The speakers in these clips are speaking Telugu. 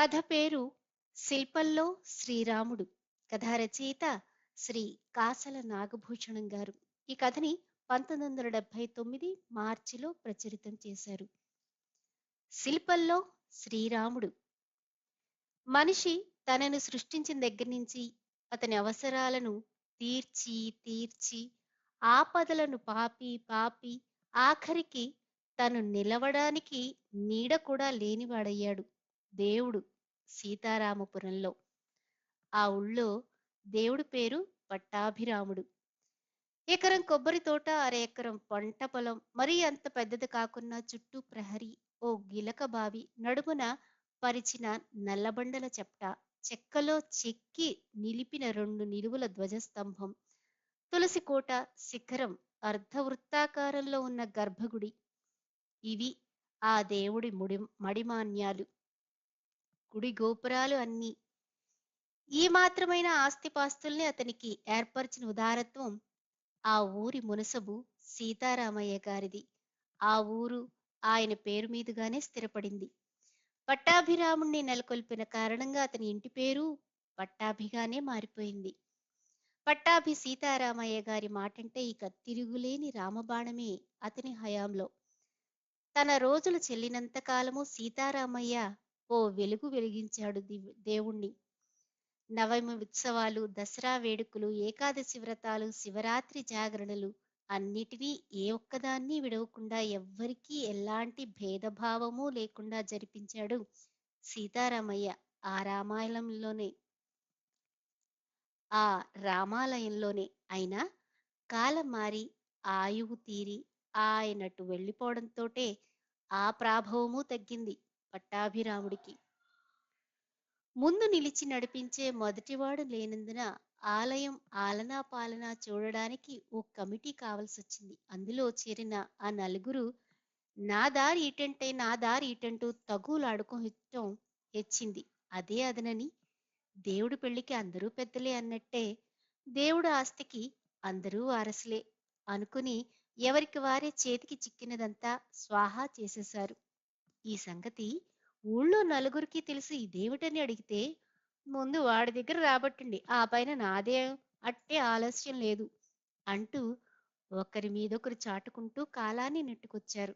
కథ పేరు శిల్పంలో శ్రీరాముడు. కథ రచయిత శ్రీ కాసల నాగభూషణం గారు. ఈ కథని పంతొమ్మిది వందల డెబ్బై తొమ్మిది మార్చిలో ప్రచురితం చేశారు. శిల్పంలో శ్రీరాముడు. మనిషి తనను సృష్టించిన దగ్గర నుంచి అతని అవసరాలను తీర్చి తీర్చి ఆపదలను పాపి పాపి ఆఖరికి తను నిలవడానికి నీడ కూడా లేనివాడయ్యాడు. దేవుడు సీతారామపురంలో. ఆ ఊళ్ళో దేవుడి పేరు పట్టాభిరాముడు. ఎకరం కొబ్బరి తోట అర ఎకరం పంట పొలం మరీ అంత పెద్దది కాకున్నా చుట్టూ ప్రహరీ ఓ గిలక బావి నడుమున పరిచిన నల్లబండల చెప్ట చెక్కలో చెక్కి నిలిపిన రెండు నిలువుల ధ్వజస్తంభం తులసి కోట శిఖరం అర్ధవృత్తాకారంలో ఉన్న గర్భగుడి. ఇవి ఆ దేవుడి ముడి మడిమాన్యాలు. గుడి గోపురాలు అన్నీ. ఈ మాత్రమైన ఆస్తిపాస్తుల్ని అతనికి ఏర్పరిచిన ఉదారత్వం ఆ ఊరి మునసబు సీతారామయ్య గారిది. ఆ ఊరు ఆయన పేరు మీదుగానే స్థిరపడింది. పట్టాభిరాముణ్ణి నెలకొల్పిన కారణంగా అతని ఇంటి పేరు పట్టాభిగానే మారిపోయింది. పట్టాభి సీతారామయ్య గారి మాటంటే ఇక తిరుగులేని రామబాణమే అతని హయాంలో. తన రోజులు చెల్లినంత కాలము సీతారామయ్య ఓ వెలుగు వెలిగించాడు దేవుణ్ణి. నవమి ఉత్సవాలు దసరా వేడుకలు ఏకాదశి వ్రతాలు శివరాత్రి జాగరణలు అన్నిటినీ ఏ ఒక్కదాన్ని విడవకుండా ఎవ్వరికీ ఎలాంటి భేదభావము లేకుండా జరిపించాడు సీతారామయ్య ఆ రామాయణంలోనే. ఆ రామాలయంలోనే అయినా కాలం మారి ఆయువు తీరి ఆయనటు వెళ్ళిపోవడంతోటే ఆ ప్రాభవము తగ్గింది. పట్టాభిరాముడికి. ముందు నిలిచి నడిపించే మొదటివాడు లేనందున ఆలయం ఆలనా పాలనా చూడడానికి ఓ కమిటీ కావాల్సి వచ్చింది అందులో చేరిన ఆ నలుగురు నా దారి ఇటంటే నా దారి ఇటంటూ తగులాడుకోవటం హెచ్చింది. అదే అదనని దేవుడి పెళ్ళికి అందరూ పెద్దలే అన్నట్టే దేవుడు ఆస్తికి అందరూ వారసులే అనుకుని ఎవరికి వారే చేతికి చిక్కినదంతా స్వాహా చేసేశారు. ఈ సంగతి ఊళ్ళో నలుగురికి తెలిసి. ఇదేమిటని అడిగితే ముందు వాడి దగ్గర రాబట్టండి. ఆ పైన నాదే అట్టే ఆలస్యం లేదు అంటూ ఒకరి మీదొకరు చాటుకుంటూ కాలాన్ని నెట్టుకొచ్చారు.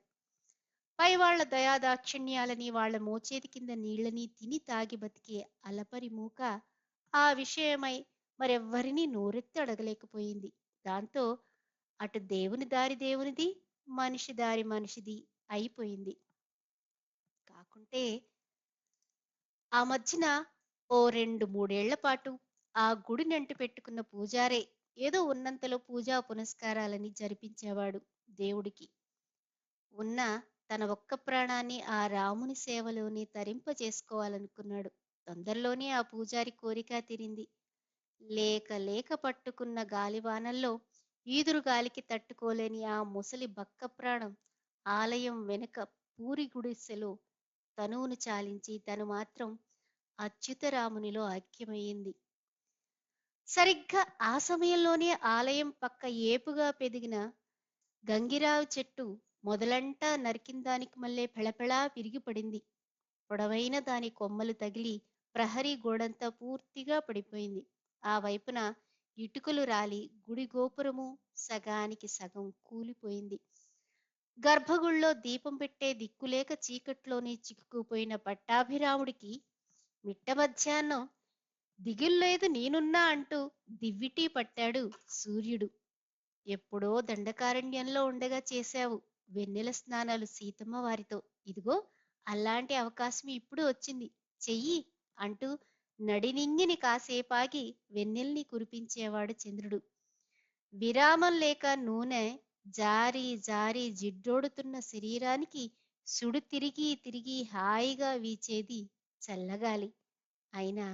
పై వాళ్ళ దయాదాక్షిణ్యాలని వాళ్ళ మోచేతి కింద నీళ్ళని తిని తాగి బతికే అలపరి మూక ఆ విషయమై మరెవ్వరినీ నోరెత్తి అడగలేకపోయింది. దాంతో అటు దేవుని దారి దేవునిది మనిషి దారి మనిషిది అయిపోయింది. కాకుంటే ఆ మధ్యన ఓ రెండు మూడేళ్ళ పాటు ఆ గుడిని అంటి పెట్టుకున్న పూజారే ఏదో ఉన్నంతలో పూజా పునస్కారాలని జరిపించేవాడు దేవుడికి. ఉన్న తన ఒక్క ప్రాణాన్ని ఆ రాముని సేవలోని తరింప చేసుకోవాలనుకున్నాడు. తొందరలోనే ఆ పూజారి కోరిక తీరింది. లేక లేక పట్టుకున్న గాలివానల్లో ఈదురు గాలికి తట్టుకోలేని ఆ ముసలి బక్క ప్రాణం ఆలయం వెనుక పూరి గుడిసెలో తనువును చాలించి తను మాత్రం అచ్యుతరామునిలో ఐక్యమయ్యింది. సరిగ్గా ఆ సమయంలోనే ఆలయం పక్క ఏపుగా పెదిగిన గంగిరావు చెట్టు మొదలంటా నరికిన దానికి మళ్ళీ పెళపెళా విరిగిపడింది. పొడవైన దాని కొమ్మలు తగిలి ప్రహరీ గోడంతా పూర్తిగా పడిపోయింది. ఆ వైపున ఇటుకలు రాలి గుడి గోపురము సగానికి సగం కూలిపోయింది. గర్భగుళ్ళో దీపం పెట్టే దిక్కులేక చీకట్లోని చిక్కుకుపోయిన పట్టాభిరాముడికి మిట్ట మధ్యాహ్నం దిగుల్లేదు నేనున్నా అంటూ దివ్విటి పట్టాడు సూర్యుడు. ఎప్పుడో దండకారణ్యంలో ఉండగా చేశావు వెన్నెల స్నానాలు సీతమ్మ వారితో. ఇదిగో అలాంటి అవకాశం ఇప్పుడు వచ్చింది. చెయ్యి అంటూ నడినింగిని కాసేపాగి వెన్నెల్ని కురిపించేవాడు చంద్రుడు. విరామం లేక నూనె జారి జారి జిడ్డోడుతున్న శరీరానికి సుడు తిరిగి తిరిగి హాయిగా వీచేది చల్లగాలి. అయినా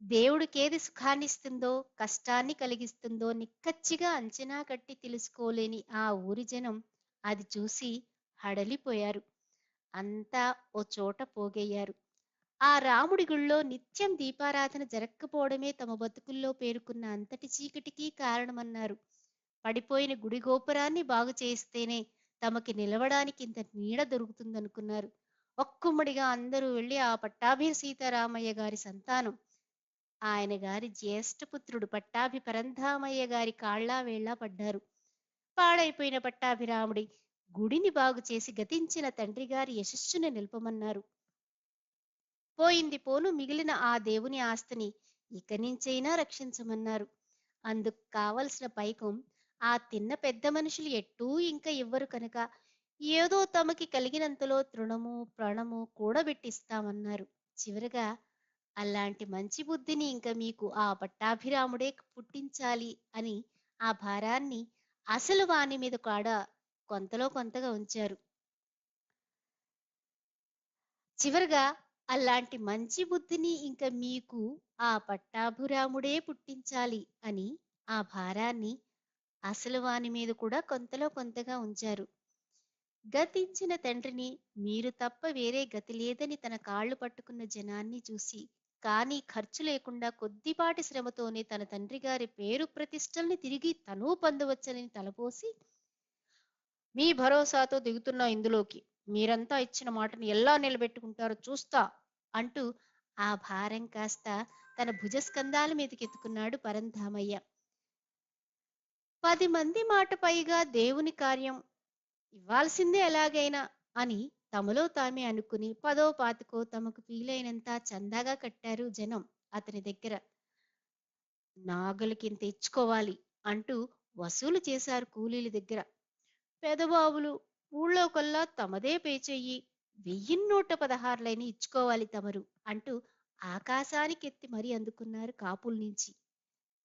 దేవుడికేది సుఖాన్నిస్తుందో కష్టాన్ని కలిగిస్తుందో నిక్కచ్చిగా అంచనా కట్టి తెలుసుకోలేని ఆ ఊరి జనం అది చూసి హడలిపోయారు. అంతా ఓ చోట పోగయ్యారు. ఆ రాముడి గుళ్ళో నిత్యం దీపారాధన జరగకపోవడమే తమ బతుకుల్లో పేరుకున్న అంతటి చీకటికి కారణమన్నారు. పడిపోయిన గుడి గోపురాన్ని బాగు చేస్తేనే తమకి నిలవడానికి ఇంత నీడ దొరుకుతుందనుకున్నారు. ఒక్కుమ్మడిగా అందరూ వెళ్ళి ఆ పట్టాభి సీతారామయ్య గారి సంతానం. ఆయన గారి జ్యేష్ఠపుత్రుడు పట్టాభి పరంధామయ్య గారి కాళ్ళా వేళ్ళ పడ్డారు. పాడైపోయిన పట్టాభిరాముడి గుడిని బాగు చేసి గతించిన తండ్రి గారి యశస్సును నిలపమన్నారు. పోయింది పోను మిగిలిన ఆ దేవుని ఆస్తిని ఇక నుంచైనా రక్షించమన్నారు. అందుకు కావలసిన పైకం ఆ తిన్న పెద్ద మనుషులు ఎట్టూ ఇంకా ఇవ్వరు కనుక. ఏదో తమకి కలిగినంతలో తృణము ప్రాణము కూడబెట్టిస్తామన్నారు చివరగా అలాంటి మంచి బుద్ధిని ఇంకా మీకు ఆ పట్టాభిరాముడే పుట్టించాలి అని ఆ భారాన్ని అసలు వాని మీద కాడ కొంతలో కొంతగా ఉంచారు. చివరగా అలాంటి మంచి బుద్ధిని ఇంకా మీకు ఆ పట్టాభిరాముడే పుట్టించాలి అని ఆ భారాన్ని అసలు వాని మీద కూడా కొంతలో కొంతగా ఉంచారు. గతించిన తండ్రిని మీరు తప్ప వేరే గతి లేదని తన కాళ్ళు పట్టుకున్న జనాన్ని చూసి కానీ ఖర్చు లేకుండా కొద్దిపాటి శ్రమతోనే తన తండ్రి గారి పేరు ప్రతిష్టల్ని తిరిగి తను పొందవచ్చని తలపోసి మీ భరోసాతో దిగుతున్నా ఇందులోకి. మీరంతా ఇచ్చిన మాటను ఎలా నిలబెట్టుకుంటారో చూస్తా అంటూ ఆ భారం కాస్త తన భుజస్కంధాల మీదకి ఎత్తుకున్నాడు పరంధామయ్య. పది మంది మాట పైగా దేవుని కార్యం ఇవ్వాల్సిందే ఎలాగైనా అని తమలో తామే అనుకుని పదో పాతికో తమకు వీలైనంత చందాగా కట్టారు జనం అతని దగ్గర. నాగలికింత ఇచ్చుకోవాలి అంటూ వసూలు చేశారు కూలీల దగ్గర. పెదబాబులు ఊళ్ళో కల్లా తమదే పేచెయ్యి వెయ్యి నూట పదహారులైన ఇచ్చుకోవాలి తమరు అంటూ ఆకాశానికి ఎత్తి మరీ అందుకున్నారు కాపుల నుంచి.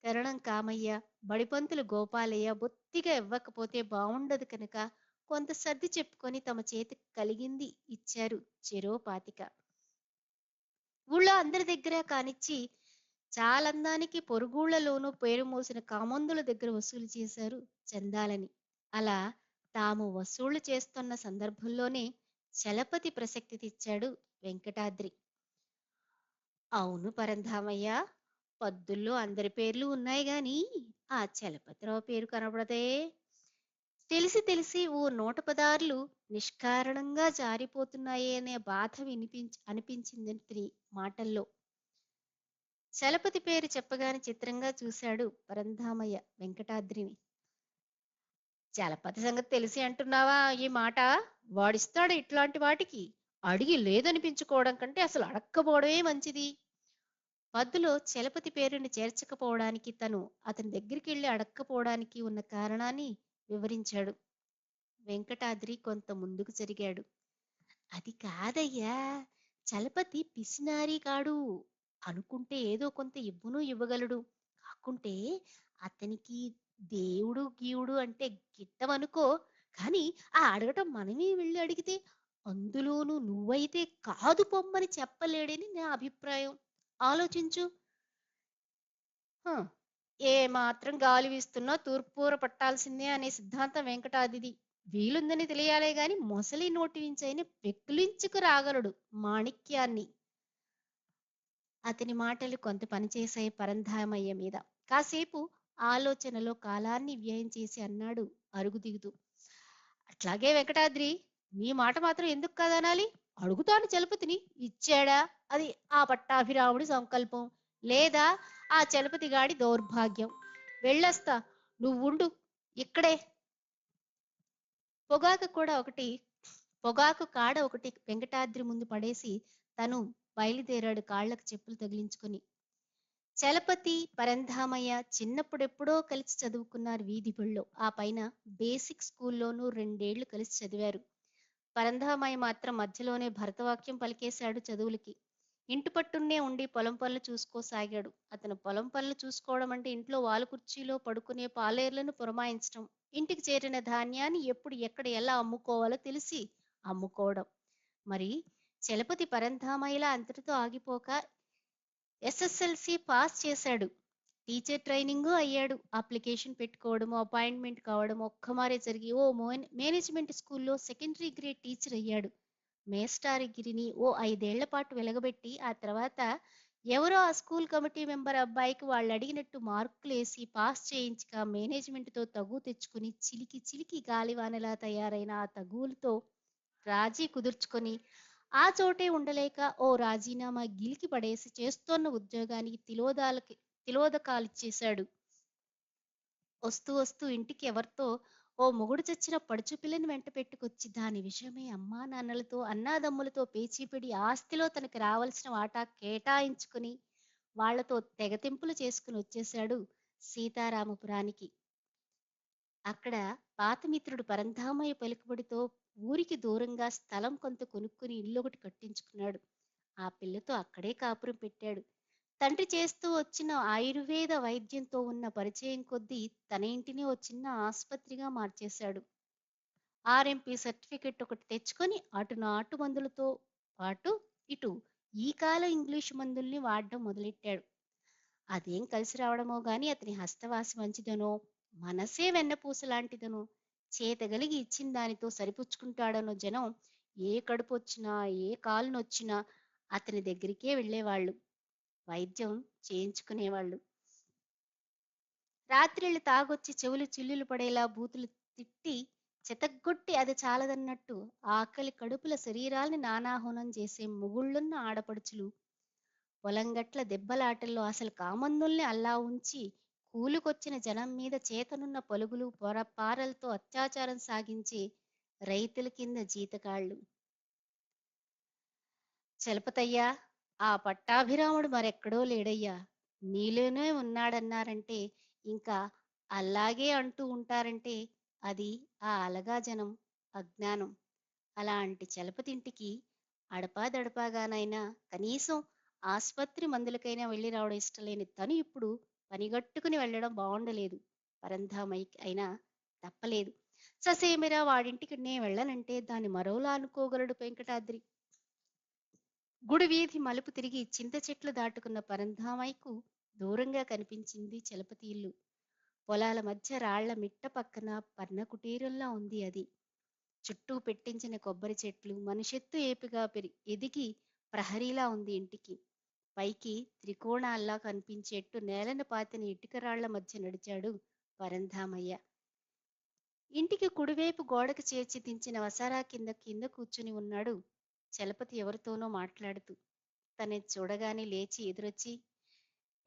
కరణం కామయ్య బడిపంతులు గోపాలయ్య బొత్తిగా ఇవ్వకపోతే బావుండదు కనుక కొంత సర్ది చెప్పుకొని తమ చేతికి కలిగింది ఇచ్చారు చెరో పాతిక ఊళ్ళో అందరి దగ్గర కానిచ్చి చాలందానికి పొరుగుళ్ళలోనూ పేరు మోసిన కామందుల దగ్గర వసూలు చేశారు చందాలని. అలా తాము వసూళ్ళు చేస్తున్న సందర్భంలోనే చలపతి ప్రసక్తి తెచ్చాడు వెంకటాద్రి. అవును పరంధామయ్య పద్దుల్లో అందరి పేర్లు ఉన్నాయి గాని ఆ చలపతిరావు పేరు కనబడదే. తెలిసి తెలిసి ఓ నూట పదార్లు నిష్కారణంగా జారిపోతున్నాయే అనే బాధ వినిపించి అనిపించింది అతని మాటల్లో. చలపతి పేరు చెప్పగానే చిత్రంగా చూశాడు పరంధామయ్య వెంకటాద్రిని. చలపతి సంగతి తెలిసి అంటున్నావా ఈ మాట? వాడిస్తాడు ఇట్లాంటి వాటికి. అడిగి లేదనిపించుకోవడం కంటే అసలు అడక్కపోవడమే మంచిది. పద్దులో చలపతి పేరుని చేర్చకపోవడానికి తను అతని దగ్గరికి వెళ్ళి అడక్కపోవడానికి ఉన్న కారణాన్ని వివరించాడు. వెంకటాద్రి కొంత ముందుకు జరిగాడు. అది కాదయ్యా చలపతి పిసినారి కాడు అనుకుంటే ఏదో కొంత ఇవ్వును ఇవ్వగలడు. కాకుంటే అతనికి దేవుడు గీవుడు అంటే గిట్టమనుకో కానీ ఆ అడగటం మనమే వెళ్ళి అడిగితే అందులోనూ నువ్వైతే కాదు పొమ్మని చెప్పలేడని నా అభిప్రాయం. ఆలోచించు. ఏ మాత్రం గాలి వీస్తున్నా తూర్పూర పట్టాల్సిందే అనే సిద్ధాంతం వెంకటాదిది. వీలుందని తెలియాలే గాని మొసలి నోటి నుంచి అయినా పెక్కులించుకు రాగలడు మాణిక్యాన్ని. అతని మాటలు కొంత పనిచేశాయి పరంధామయ్య మీద. కాసేపు ఆలోచనలో కాలాన్ని వ్యయం చేసి అన్నాడు అరుగు దిగుతూ అట్లాగే వెంకటాద్రి నీ మాట మాత్రం ఎందుకు కదనాలి? అడుగుతాను చలపతిని ఇచ్చాడా? అది ఆ పట్టాభిరాముడి సంకల్పం. లేదా ఆ చలపతి గాడి దౌర్భాగ్యం. వెళ్ళొస్తా నువ్వుండు ఇక్కడే. పొగాకు కూడా ఒకటి పొగాకు కాడ ఒకటి వెంకటాద్రి ముందు పడేసి తను బయలుదేరాడు కాళ్ళకు చెప్పులు తగిలించుకొని. చలపతి పరంధామయ్య చిన్నప్పుడెప్పుడో కలిసి చదువుకున్నారు వీధి బళ్ళో ఆ పైన బేసిక్ స్కూల్లోనూ రెండేళ్ళు కలిసి చదివారు. పరంధామయ్య మాత్రం మధ్యలోనే భరతవాక్యం పలికేశాడు చదువులకి. ఇంటి పట్టున్నే ఉండి పొలం పనులు చూసుకోసాగాడు. అతను పొలం పనులు చూసుకోవడం అంటే ఇంట్లో వాలు కుర్చీలో పడుకునే పాలేర్లను పురమాయించడం ఇంటికి చేరిన ధాన్యాన్ని ఎప్పుడు ఎక్కడ ఎలా అమ్ముకోవాలో తెలిసి అమ్ముకోవడం. మరి చలపతి పరంధామయ్యలా అంతటితో ఆగిపోక ఎస్ఎస్ఎల్సి పాస్ చేశాడు. టీచర్ ట్రైనింగ్ అయ్యాడు. అప్లికేషన్ పెట్టుకోవడము అపాయింట్మెంట్ కావడం ఒక్కమారే జరిగి ఓ మోన్- మేనేజ్మెంట్ స్కూల్లో సెకండరీ గ్రేడ్ టీచర్ అయ్యాడు. మేస్టారిగిరిని ఓ ఐదేళ్ళ పాటు వెలగబెట్టి ఆ తర్వాత ఎవరో ఆ స్కూల్ కమిటీ మెంబర్ అబ్బాయికి వాళ్ళు అడిగినట్టు మార్కులు వేసి పాస్ చేయించక మేనేజ్మెంట్తో తగు తెచ్చుకుని చిలికి చిలికి గాలివానలా తయారైన ఆ తగులతో రాజీ కుదుర్చుకొని ఆ చోటే ఉండలేక ఓ రాజీనామా గిలికి పడేసి చేస్తోన్న ఉద్యోగానికి తిలోదాలకి తిలోదకాలిచ్చేశాడు వస్తూ వస్తూ ఇంటికి ఎవరితో ఓ మొగుడు చచ్చిన పడుచు పిల్లని వెంట పెట్టుకొచ్చి దాని విషయమే అమ్మా నాన్నలతో అన్నాదమ్ములతో పేచీపిడి ఆస్తిలో తనకి రావలసిన వాటా కేటాయించుకుని వాళ్ళతో తెగతింపులు చేసుకుని వచ్చేశాడు సీతారామపురానికి. అక్కడ పాత మిత్రుడు పరంధామయ్య పలుకుబడితో ఊరికి దూరంగా స్థలం కొంత కొనుక్కుని ఇల్లు ఒకటి కట్టించుకున్నాడు. ఆ పిల్లతో అక్కడే కాపురం పెట్టాడు. తండ్రి చేస్తూ వచ్చిన ఆయుర్వేద వైద్యంతో ఉన్న పరిచయం కొద్దీ తన ఇంటిని ఓ చిన్న ఆసుపత్రిగా మార్చేశాడు. ఆర్ఎంపీ సర్టిఫికెట్ ఒకటి తెచ్చుకొని అటు నాటు మందులతో పాటు ఇటు ఈ కాలం ఇంగ్లీషు మందుల్ని వాడడం మొదలెట్టాడు. అదేం కలిసి రావడమో గాని అతని హస్తవాసి మంచిదనో మనసే వెన్నపూస లాంటిదనో చేతగలిగి ఇచ్చిన దానితో సరిపుచ్చుకుంటాడనో జనం ఏ కడుపు వచ్చినా ఏ కాలు నొచ్చినా అతని దగ్గరికే వెళ్ళేవాళ్ళు. వైద్యం చేయించుకునేవాళ్ళు. రాత్రిళ్ళు తాగొచ్చి చెవులు చిల్లులు పడేలా బూతులు తిట్టి చెతగ్గొట్టి అది చాలదన్నట్టు ఆకలి కడుపుల శరీరాల్ని నానాహోనం చేసే మొగుళ్ళున్న ఆడపడుచులు. పొలంగట్ల దెబ్బలాటల్లో అసలు కామందుల్ని అల్లా ఉంచి కూలికొచ్చిన జనం మీద చేతనున్న పలుగులు పొరపారలతో అత్యాచారం సాగించే రైతుల కింద జీతకాళ్ళు. చలపతయ్యా ఆ పట్టాభిరాముడు మరెక్కడో లేడయ్యా. నీలోనే ఉన్నాడన్నారంటే ఇంకా అలాగే అంటూ ఉంటారంటే అది ఆ అలగా జనం అజ్ఞానం. అలాంటి చలపతింటికి అడపాదడపాగానైనా కనీసం ఆసుపత్రి మందులకైనా వెళ్ళి రావడం ఇష్టం లేని తను ఇప్పుడు పనిగట్టుకుని వెళ్ళడం బాగుండలేదు పరంధామయ్య అయినా తప్పలేదు. ససేమిరా వాడింటికి నేను వెళ్ళనంటే దాన్ని మరోలా అనుకోగలడు వెంకటాద్రి? గుడి వీధి మలుపు తిరిగి చింత చెట్లు దాటుకున్న పరంధామయ్యకు దూరంగా కనిపించింది చలపతి ఇల్లు పొలాల మధ్య రాళ్ళ మిట్ట పక్కన పర్ణ కుటీరంలా ఉంది అది. చుట్టూ పెట్టించిన కొబ్బరి చెట్లు మనిషెత్తు ఏపిగా పెరి ఎదిగి ప్రహరీలా ఉంది ఇంటికి. పైకి త్రికోణాల్లా కనిపించేట్టు నేలను పాతిన ఇటుక రాళ్ళ మధ్య నడిచాడు పరంధామయ్య. ఇంటికి కుడివైపు గోడకు చేర్చి దించిన వసారా కింద కింద కూర్చుని ఉన్నాడు చలపతి ఎవరితోనో మాట్లాడుతూ తనే చూడగానే లేచి ఎదురొచ్చి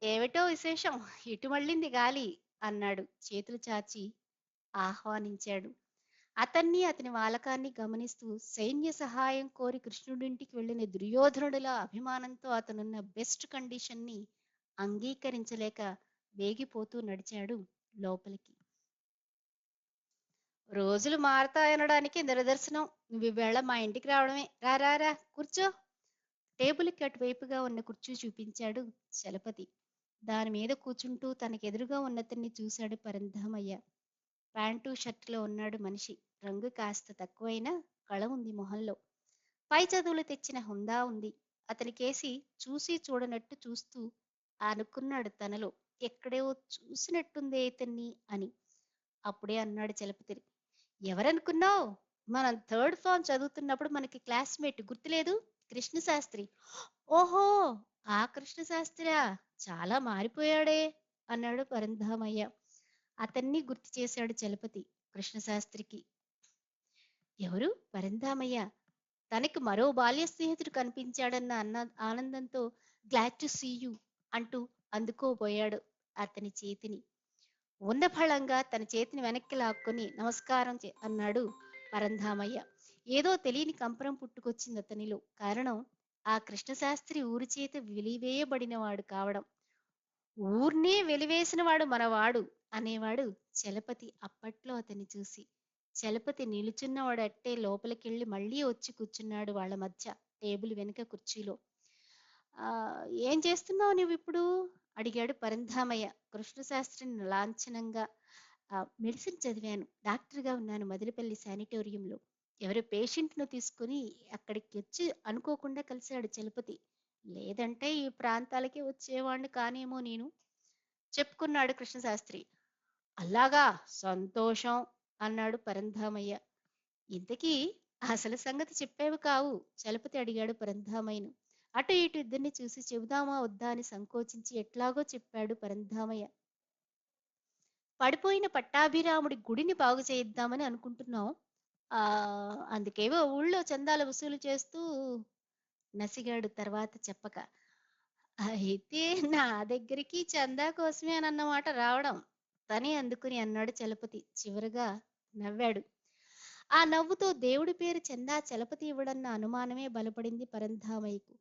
ఏమిటో విశేషం? ఇటు మళ్ళింది గాలి అన్నాడు. చేతులు చాచి ఆహ్వానించాడు. అతన్ని అతని వాలకాన్ని గమనిస్తూ సైన్య సహాయం కోరి కృష్ణుడింటికి వెళ్ళిన దుర్యోధనుడిలా అభిమానంతో అతనున్న బెస్ట్ కండిషన్ని అంగీకరించలేక వేగిపోతూ నడిచాడు లోపలికి. రోజులు మారతాయనడానికి నిరదర్శనం నువ్వు వేళ మా ఇంటికి రావడమే. రా రా రా కూర్చో. టేబుల్కి అటువైపుగా ఉన్న కుర్చీ చూపించాడు చలపతి. దాని మీద కూర్చుంటూ తనకెదురుగా ఉన్నతన్ని చూశాడు పరంధామయ్య ప్యాంటు షర్టులో ఉన్నాడు మనిషి. రంగు కాస్త తక్కువైనా కళ ఉంది మొహంలో. పై చదువులు తెచ్చిన హుందా ఉంది. అతనికేసి చూసి చూడనట్టు చూస్తూ అనుకున్నాడు తనలో. ఎక్కడేవో చూసినట్టుందే ఇతన్ని అని. అప్పుడే అన్నాడు చలపతిరి ఎవరనుకున్నావు? మనం థర్డ్ ఫామ్ చదువుతున్నప్పుడు మనకి క్లాస్మేట్ గుర్తులేదు? కృష్ణశాస్త్రి. ఓహో! ఆ కృష్ణశాస్త్రియా చాలా మారిపోయాడే అన్నాడు పరంధామయ్య. అతన్ని గుర్తు చేశాడు చలపతి కృష్ణశాస్త్రికి. ఎవరు? పరంధామయ్య. తనకి మరో బాల్య స్నేహితుడు కనిపించాడన్న అన్న ఆనందంతో గ్లాడ్ టు సీ యూ అంటూ అందుకోబోయాడు అతని చేతిని. ఉన్న తన చేతిని వెనక్కి లాక్కొని నమస్కారం చే- అన్నాడు పరంధామయ్య ఏదో తెలియని కంపరం పుట్టుకొచ్చింది అతనిలో. కారణం ఆ కృష్ణశాస్త్రి ఊరి చేత వెలివేయబడినవాడు కావడం. ఊర్నే వెలివేసినవాడు మనవాడు అనేవాడు చలపతి అప్పట్లో అతన్ని చూసి. చలపతి నిలుచున్నవాడు అట్టే లోపలికెళ్ళి మళ్ళీ వచ్చి కూర్చున్నాడు వాళ్ళ మధ్య టేబుల్ వెనుక కుర్చీలో. ఆ ఏం చేస్తున్నావు నువ్వు ఇప్పుడు అడిగాడు పరంధామయ్య. కృష్ణశాస్త్రిని లాంఛనంగా "ఆ, మెడిసిన్ చదివాను. డాక్టర్గా ఉన్నాను మదిలిపల్లి శానిటోరియంలో. ఎవరో పేషెంట్ను తీసుకుని అక్కడికి వచ్చి అనుకోకుండా కలిశాడు చలపతి. లేదంటే ఈ ప్రాంతాలకే వచ్చేవాడిని కానేమో నేను? చెప్పుకున్నాడు కృష్ణశాస్త్రి అలాగా సంతోషం అన్నాడు పరంధామయ్య. ఇంతకీ అసలు సంగతి చెప్పేవి కావు చలపతి అడిగాడు పరంధామయ్యను. అటు ఇటు ఇద్దరిని చూసి చెబుదామా వద్దా అని సంకోచించి ఎట్లాగో చెప్పాడు పరంధామయ్య. పడిపోయిన పట్టాభిరాముడి గుడిని బాగు చేయిద్దామని అనుకుంటున్నాం. ఆ అందుకేవో ఊళ్ళో చందాల వసూలు చేస్తూ నసిగాడు తర్వాత చెప్పక. అయితే నా దగ్గరికి చందా కోసమే అన్నమాట రావడం తనే అందుకుని అన్నాడు చలపతి. చివరగా నవ్వాడు. ఆ నవ్వుతో దేవుడి పేరు చందా చలపతి ఇవ్వడన్న అనుమానమే బలపడింది పరంధామయ్యకు.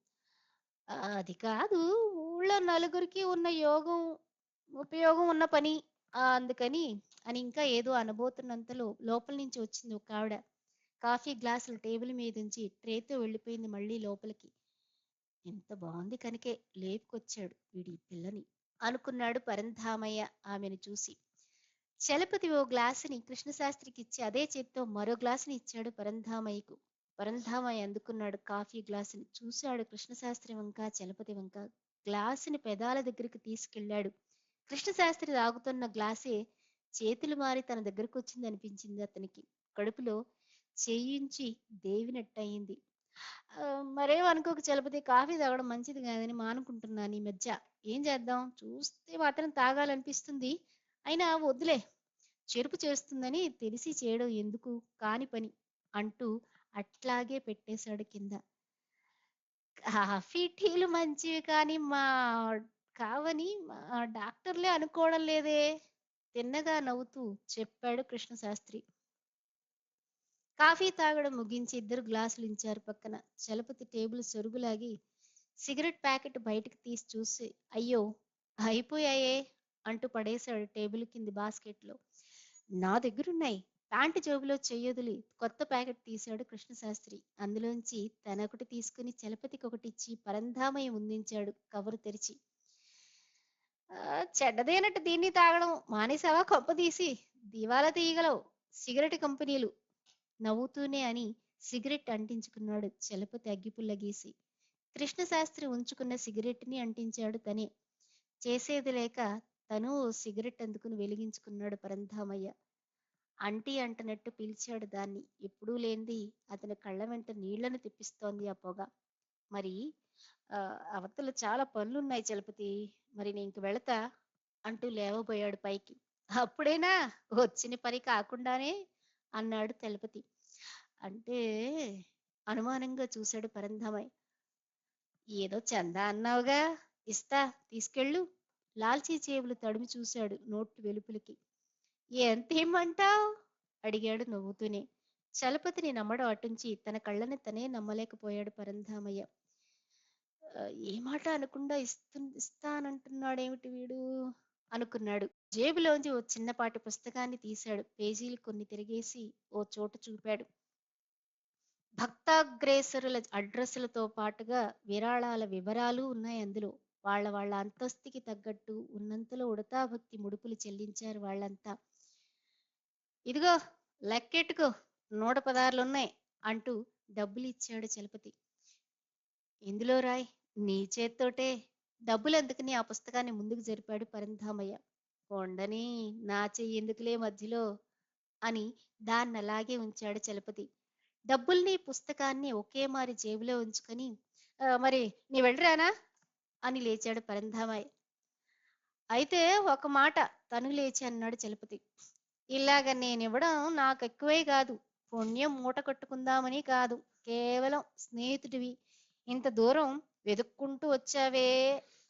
అది కాదు. ఊళ్ళో నలుగురికి ఉన్న యోగం ఉపయోగం ఉన్న పని. అందుకని అని ఇంకా ఏదో అనబోతున్నంతలో లోపల నుంచి వచ్చింది ఒక ఆవిడ. కాఫీ గ్లాసులు టేబుల్ మీద ఉంచి ట్రేతో వెళ్ళిపోయింది మళ్ళీ లోపలికి. ఎంత బాగుంది కనుకే లేపుకొచ్చాడు వీడి పిల్లని అనుకున్నాడు పరంధామయ్య ఆమెను చూసి. చలపతి ఓ గ్లాసుని కృష్ణశాస్త్రికి ఇచ్చి అదే చేత్తో మరో గ్లాసుని ఇచ్చాడు పరంధామయ్యకు. పరంధామయ్య అందుకున్నాడు కాఫీ గ్లాసుని చూశాడు కృష్ణశాస్త్రి వంక చలపతి వంక. గ్లాసుని పెదాల దగ్గరికి తీసుకెళ్ళాడు. కృష్ణశాస్త్రి తాగుతున్న గ్లాసే చేతులు మారి తన దగ్గరకు వచ్చింది అనిపించింది అతనికి. కడుపులో చేయించి దేవినట్టయింది. మరేమనుకోక మరేం అనుకోక చలపతి కాఫీ తాగడం మంచిది కాదని మానుకుంటున్నాను ఈ మధ్య. ఏం చేద్దాం? చూస్తే మాత్రం తాగాలనిపిస్తుంది. అయినా వద్దులే. చెరుపు చేస్తుందని తెలిసి చేయడం ఎందుకు? కాని పని అంటూ అట్లాగే పెట్టేశాడు కింద. కాఫీ టీలు మంచివి కానీ మా కావని మా డాక్టర్లే అనుకోవడం లేదే. తిన్నగా నవ్వుతూ చెప్పాడు కృష్ణశాస్త్రి. కాఫీ తాగడం ముగించి ఇద్దరు గ్లాసులు ఇచ్చారు పక్కన. చలపతి టేబుల్ సొరుగులాగి సిగరెట్ ప్యాకెట్ బయటకు తీసి చూసి అయ్యో అయిపోయాయే అంటూ పడేశాడు టేబుల్ కింది బాస్కెట్లో. నా దగ్గరున్నాయి. ప్యాంటు జేబులో చెయ్యొదిలి. కొత్త ప్యాకెట్ తీశాడు కృష్ణశాస్త్రి. అందులోంచి తనొకటి తీసుకుని చలపతికి ఒకటి ఇచ్చి పరంధామయ్య ముందించాడు కవరు తెరిచి. "ఆ, చెడ్డదేనట్టు దీన్ని తాగడం మానేసావా కొప్ప తీసి? దివాలా తీయగలవు. సిగరెట్ కంపెనీలు. నవ్వుతూనే అని సిగరెట్ అంటించుకున్నాడు చలపతి అగ్గిపుల్ల గీసి కృష్ణశాస్త్రి ఉంచుకున్న సిగరెట్ని అంటించాడు తనే. చేసేది లేక తను ఓ సిగరెట్ అందుకుని వెలిగించుకున్నాడు పరంధామయ్య. అంటీ అంటనట్టు పిలిచాడు దాన్ని. ఎప్పుడూ లేనిది అతని కళ్ళ వెంట నీళ్ళను తెప్పిస్తోంది ఆ పొగ. మరి ఆ, అవతల చాలా పనులున్నాయి చలపతి. మరి నేను ఇంక వెళతా అంటూ లేవబోయాడు పైకి. అప్పుడేనా? వచ్చిన పని కాకుండానే అన్నాడు తెలపతి. అంటే అనుమానంగా చూశాడు పరంధామయ్య ఏదో చందా అన్నావుగా? ఇస్తా తీసుకెళ్ళు. లాల్చీ చేవులు తడిమి చూశాడు నోట్ వెలుపులకి. ఎంతేమంటావు అడిగాడు నవ్వుతూనే. చలపతిని నమ్మడం అటుంచి తన కళ్ళని తనే నమ్మలేకపోయాడు పరంధామయ్య. "ఆ, ఏ మాట అనకుండా ఇస్తు ఇస్తానంటున్నాడేమిటి వీడు? అనుకున్నాడు. జేబులోంచి ఓ చిన్నపాటి పుస్తకాన్ని తీశాడు. పేజీలు కొన్ని తిరిగేసి ఓ చోట చూపాడు. భక్తాగ్రేసరుల అడ్రస్లతో పాటుగా విరాళాల వివరాలు ఉన్నాయి అందులో. వాళ్ళ వాళ్ళ అంతస్తుకి తగ్గట్టు ఉన్నంతలో ఉడతా భక్తి ముడుపులు చెల్లించారు వాళ్ళంతా. ఇదిగో లెక్కెట్టుకో నూట పదార్లున్నాయి అంటూ డబ్బులు ఇచ్చాడు చలపతి. ఇందులో రాయ్ నీ చేత్తోటే డబ్బులు ఎందుకని ఆ పుస్తకాన్ని ముందుకు జరిపాడు పరంధామయ్య. కొండని నా చెయ్యి ఎందుకులే మధ్యలో అని దాన్ని అలాగే ఉంచాడు చలపతి. డబ్బుల్ని పుస్తకాన్ని ఒకే మారి జేబులో ఉంచుకొని మరి నీ వెళ్ళరానా? అని లేచాడు పరంధామయ్య. అయితే ఒక మాట తను లేచి అన్నాడు చలపతి. ఇలాగ నేనివ్వడం నాకు ఎక్కువే కాదు. పుణ్యం మూట కట్టుకుందామని కాదు. కేవలం స్నేహితుడివి. ఇంత దూరం వెతుక్కుంటూ వచ్చావే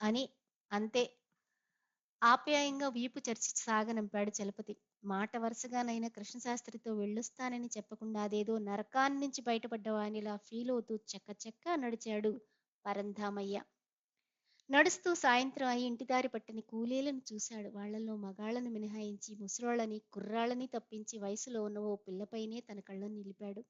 అని అంతే. ఆప్యాయంగా వీపు చర్చి సాగనంపాడు చలపతి. మాట వరుసగానైనా కృష్ణశాస్త్రితో వెళ్ళొస్తానని చెప్పకుండా అదేదో నరకాన్నించి బయటపడ్డవానిలా ఫీల్ అవుతూ చెక్క చెక్క నడిచాడు పరంధామయ్య. నడుస్తూ సాయంత్రం అయి ఇంటిదారి పట్టని కూలీలను చూశాడు. వాళ్ళలో మగాళ్ళను మినహాయించి ముసలోళ్ళని కుర్రాళ్ళని తప్పించి వయసులో ఉన్న ఓ పిల్లపైనే తన కళ్ళను నిలిపాడు.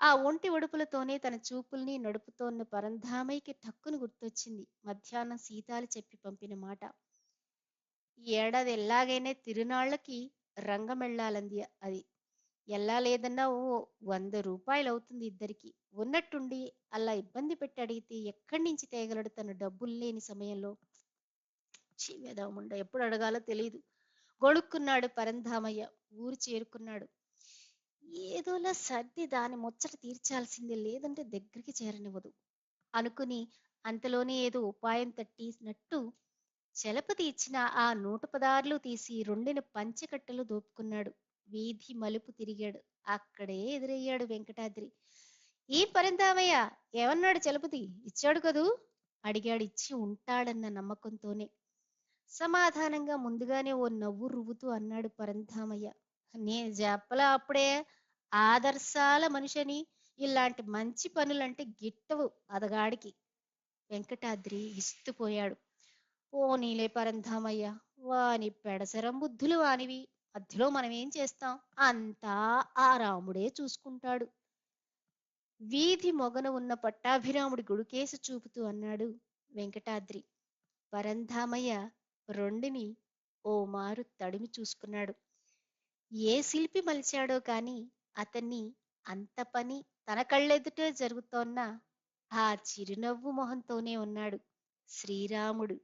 ఆ ఒంటి ఒడుపులతోనే తన చూపుల్ని నడుపుతోన్న పరంధామయ్యకి టక్కును గుర్తొచ్చింది. మధ్యాహ్నం సీతాలు చెప్పి పంపిన మాట ఈ ఏడాది ఎలాగైనా తిరునాళ్ళకి రంగమెళ్ళాలంది అది. ఎలా లేదన్నా ఓ వంద రూపాయలు అవుతుంది ఇద్దరికి. ఉన్నట్టుండి అలా ఇబ్బంది పెట్టి అడిగితే ఎక్కడి నుంచి తేగలడు తన డబ్బులు లేని సమయంలో? చీవేదాముండ ఎప్పుడు అడగాలో తెలియదు గొడుక్కున్నాడు పరంధామయ్య ఊరు చేరుకున్నాడు. ఏదోలా సర్ది దాని ముచ్చట తీర్చాల్సిందే లేదంటే దగ్గరికి చేరనివ్వదు. అనుకుని అంతలోనే ఏదో ఉపాయం తట్టినట్టు చలపతి ఇచ్చిన ఆ నూట పదార్లు తీసి రెండిన పంచెకట్టెలు దోపుకున్నాడు. వీధి మలుపు తిరిగాడు. అక్కడే ఎదురయ్యాడు వెంకటాద్రి. ఈ పరంధామయ్య ఏమన్నాడు చలపతి? ఇచ్చాడు కదూ? అడిగాడు ఇచ్చి ఉంటాడన్న నమ్మకంతోనే. సమాధానంగా ముందుగానే ఓ నవ్వు రువ్వుతూ అన్నాడు పరంధామయ్య నేను చెప్పలా అప్పుడే? ఆదర్శాల మనిషిని? ఇలాంటి మంచి పనులంటే గిట్టవు అదగాడికి. వెంకటాద్రి విస్తుపోయాడు. ఓ నీలే పరంధామయ్య వాని పెడసరం బుద్ధులు వానివి. మధ్యలో మనం ఏం చేస్తాం? అంతా ఆ రాముడే చూసుకుంటాడు. వీధి మొగన ఉన్న పట్టాభిరాముడి గుడికేసి చూపుతూ అన్నాడు వెంకటాద్రి. పరంధామయ్య రెండుని ఓ మారు తడిమి చూసుకున్నాడు. ఏ శిల్పి మలిచాడో కాని అతన్ని అంత పని తన కళ్ళెదుటే జరుగుతోన్న ఆ చిరునవ్వు మొహంతోనే ఉన్నాడు శ్రీరాముడు.